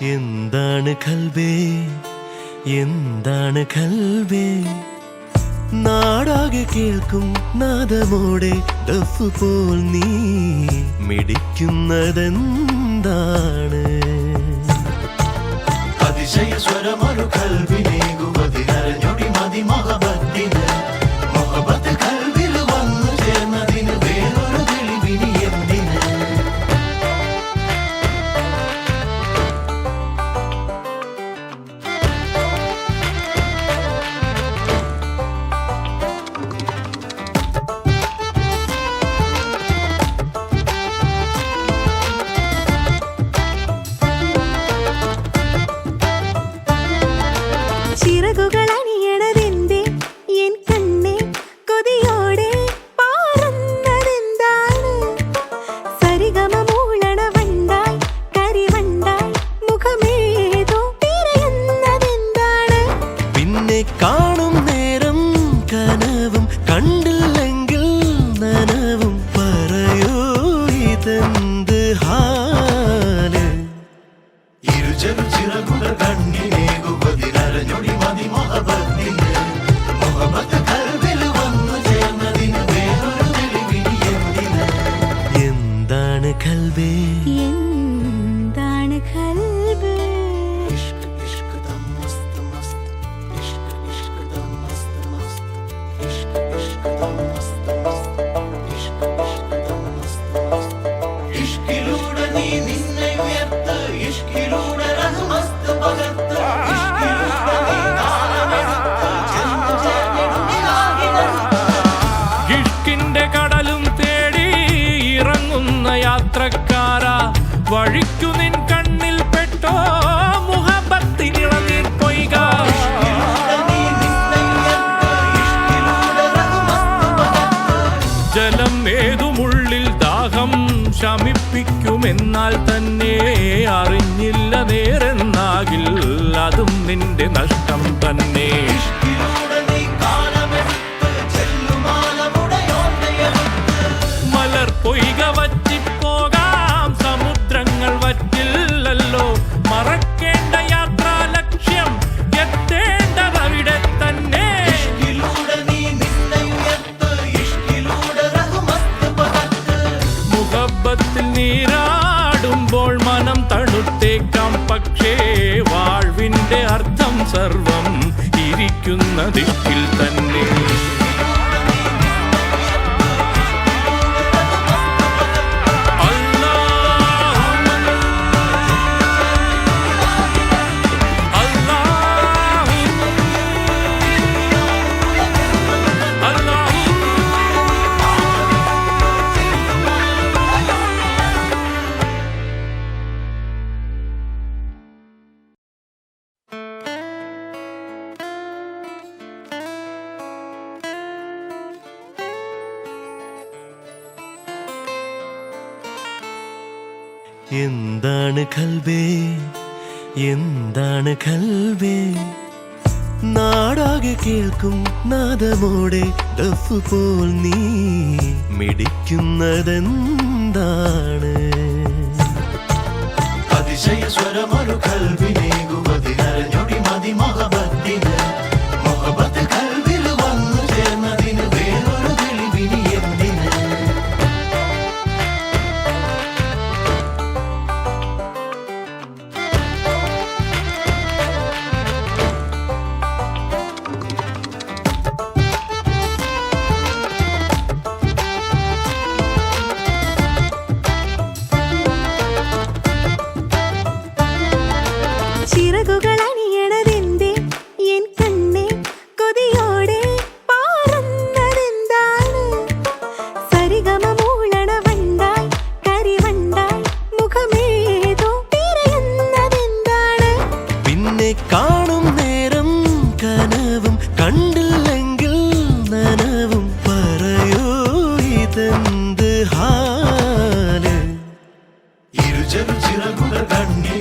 എന്താണ് കൽവേ? എന്താണ് കൽവേ? നാടാകെ കേൾക്കും നാദമോടെ ഡഫ് പോൽ നീ മിടിക്കുന്നതെന്താണ്? അതിശയ സ്വരമൊരു കൽവിനേകുവതിനരഞ്ഞൊടി കടലും തേടി ഇറങ്ങുന്ന യാത്രക്കാരാ വഴിക്കു നിൻ കണ്ണിൽ പെട്ടോ മുഹബത്തിനിളനീർ പൊയ്ക ജലം ഏതുമുള്ളിൽ ദാഹം ശമിപ്പിക്കുമെന്നാൽ തന്നെ അറിഞ്ഞില്ല നേരെന്നാകിൽ അതും നിന്റെ നഷ്ടം തന്നെ. പക്ഷേ വാഴ്വിന്റെ അർത്ഥം സർവം ഇരിക്കുന്ന ദിക്കിൽ തന്നെ എന്താണ് കൽവേ? എന്താണ് കൽവേ? നാടാകെ കേൾക്കും നാദമോടെ ഡഫ് പോൽ നീ മിടിക്കുന്നതെന്താണ്? അതിശയ സ്വരമൊരു കൽവിനേകുവതിനരഞ്ഞൊടി മതി മഹബ എന്ത് ഹാൽ. ഇരുചരു ചിറകുകൾ കണ്ണി